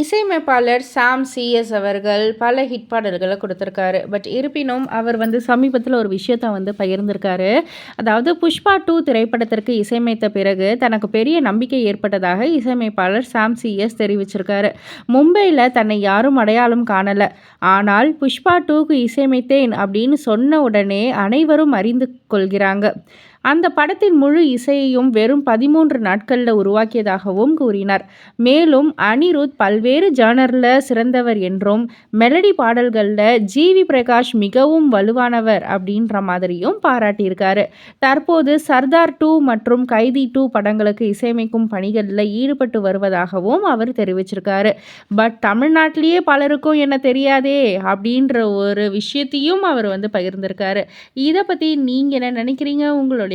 இசையமைப்பாளர் சாம் சிஎஸ் அவர்கள் பல ஹிட் பாடல்களை கொடுத்துருக்காரு. பட் இருப்பினும் அவர் வந்து சமீபத்தில் ஒரு விஷயத்தை வந்து பகிர்ந்திருக்காரு. அதாவது புஷ்பா டூ திரைப்படத்திற்கு இசையமைத்த பிறகு தனக்கு பெரிய நம்பிக்கை ஏற்பட்டதாக இசையமைப்பாளர் சாம் சிஎஸ் தெரிவிச்சிருக்காரு. மும்பையில் தன்னை யாரும் அடையாளம் காணலை. ஆனால் புஷ்பா டூக்கு இசையமைத்தேன் அப்படின்னு சொன்ன உடனே அனைவரும் அறிந்து கொள்கிறாங்க. அந்த படத்தின் முழு இசையையும் வெறும் பதிமூன்று நாட்களில் உருவாக்கியதாகவும் கூறினார். மேலும் அனிருத் பல்வேறு ஜானரில் சிறந்தவர் என்றும் மெலடி பாடல்களில் ஜிவி பிரகாஷ் மிகவும் வலுவானவர் அப்படின்ற மாதிரியும் பாராட்டியிருக்காரு. தற்போது சர்தார் டூ மற்றும் கைதி டூ படங்களுக்கு இசையமைக்கும் பணிகளில் ஈடுபட்டு வருவதாகவும் அவர் தெரிவிச்சிருக்காரு. பட் தமிழ்நாட்டிலேயே பலருக்கும் என்ன தெரியாதே? அப்படின்ற ஒரு விஷயத்தையும் அவர் வந்து பகிர்ந்திருக்காரு. இதை பற்றி நீங்கள் என்ன நினைக்கிறீங்க? உங்களுடைய